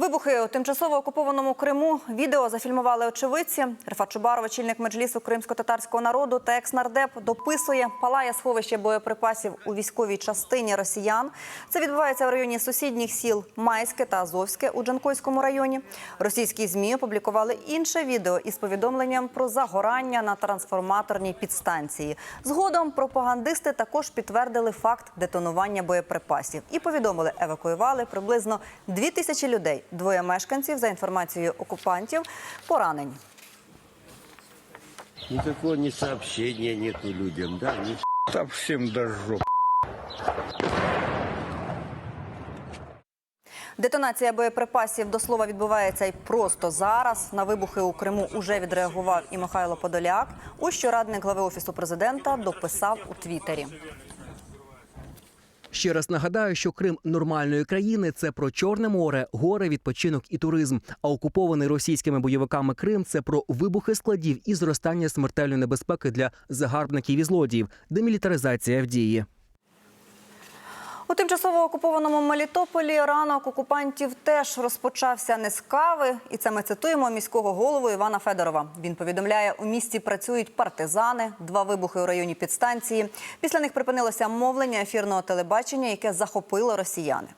Вибухи у тимчасово окупованому Криму. Відео зафільмували очевидці. Рефат Чубаров, очільник меджлісу кримсько-татарського народу та екс-нардеп дописує, палає сховище боєприпасів у військовій частині росіян. Це відбувається в районі сусідніх сіл Майське та Азовське у Джанкойському районі. Російські змі опублікували інше відео із повідомленням про загорання на трансформаторній підстанції. Згодом пропагандисти також підтвердили факт детонування боєприпасів і повідомили, евакуювали приблизно дві тисячі людей. Двоє мешканців, за інформацією окупантів, поранені. Никакого ни сообщения нету людям, да? Ни Та всім до жопи. Детонація боєприпасів до слова відбувається й просто зараз. На вибухи у Криму уже відреагував і Михайло Подоляк. Ось що радник глави офісу президента дописав у Твіттері. Ще раз нагадаю, що Крим нормальної країни це про Чорне море, гори, відпочинок і туризм. А окупований російськими бойовиками Крим це про вибухи складів і зростання смертельної небезпеки для загарбників і злодіїв, демілітаризація в дії. У тимчасово окупованому Мелітополі ранок окупантів теж розпочався не з кави, і це ми цитуємо міського голову Івана Федорова. Він повідомляє, у місті працюють партизани, два вибухи у районі підстанції. Після них припинилося мовлення ефірного телебачення, яке захопило росіяни.